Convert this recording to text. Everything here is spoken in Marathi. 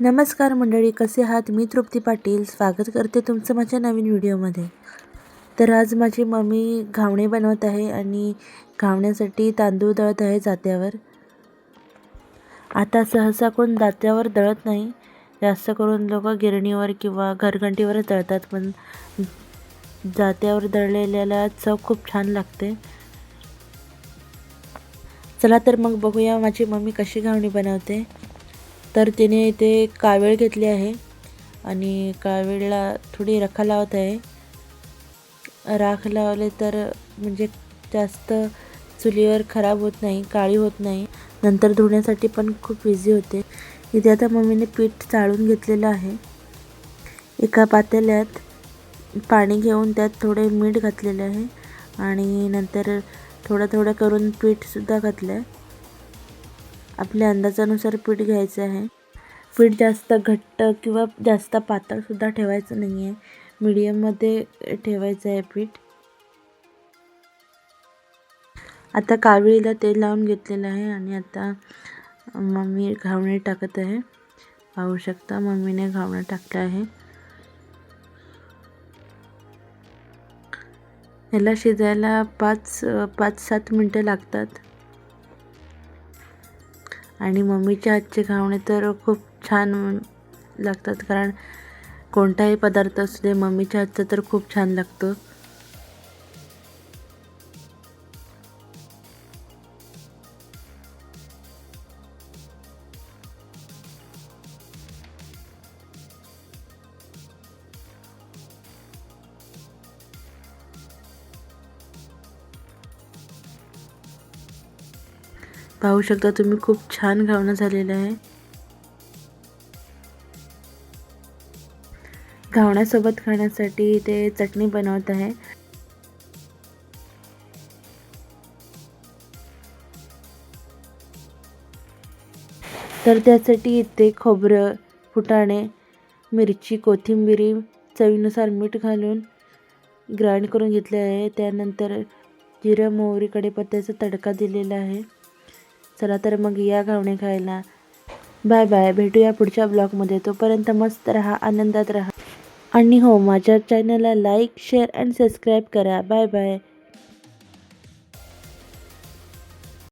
नमस्कार मंडळी कसे आहात? मी तृप्ती पाटील. स्वागत करते तुमचं माझ्या नवीन व्हिडिओमध्ये. तर आज माझी मम्मी घावणे बनवत आहे आणि घावण्यासाठी तांदूळ दळत आहे जात्यावर. आता सहसा कोण जात्यावर दळत नाही. जास्त करून लोक गिरणीवर किंवा घरघंटीवरच दळतात पण जात्यावर दळलेल्याला चव खूप छान लागते. चला तर मग बघूया माझी मम्मी कशी घावणी बनवते. तर तिने इथे कावीळ घेतली आहे आणि कावीळला थोडी रखा लावत आहे. राख लावले तर म्हणजे जास्त चुलीवर खराब होत नाही काळी होत नाही. नंतर धुण्यासाठी पण खूप इझी होते. इथे आता मम्मीने पीठ चाळून घेतलेलं आहे. एका पातेल्यात पाणी घेऊन त्यात थोडे मीठ घातलेले आहे आणि नंतर थोडं थोडं करून पीठसुद्धा घातलं आहे आपल्या अंदाजानुसार पीठ घ्यायचं आहे. पीठ जास्त घट्ट किंवा जास्त पातळसुद्धा ठेवायचं नाही आहे मीडियममध्ये ठेवायचं आहे पीठ. आता कावळीला तेल लावून घेतलेलं आहे आणि आता मम्मी घावणे टाकत आहे. पाहू शकता मम्मीने घावणं टाकलं आहे. ह्याला शिजायला पाच पाच सात मिनटं लागतात. आणि मम्मीच्या हातचे घावणे तर खूप छान लागतात कारण कोणताही पदार्थ असू दे मम्मीच्या हातचा तर खूप छान लागतो. पाहू शकता तुम्ही खूप छान घावणं झालेलं आहे. घावण्यासोबत खाण्यासाठी ते चटणी बनवत आहे. तर त्यासाठी इथे खोबरं फुटाणे मिरची कोथिंबिरी चवीनुसार मीठ घालून ग्राइंड करून घेतले आहे. त्यानंतर जिरं मोहरी कढीपत्त्याचा तडका दिलेला आहे. चला तर मग या घावणे खायला. बाय बाय भेटूया पुढच्या ब्लॉगमध्ये. तोपर्यंत मस्त राहा आनंदात राहा. आणि हो माझ्या चॅनलला लाईक शेअर अँड सबस्क्राईब करा. Bye bye.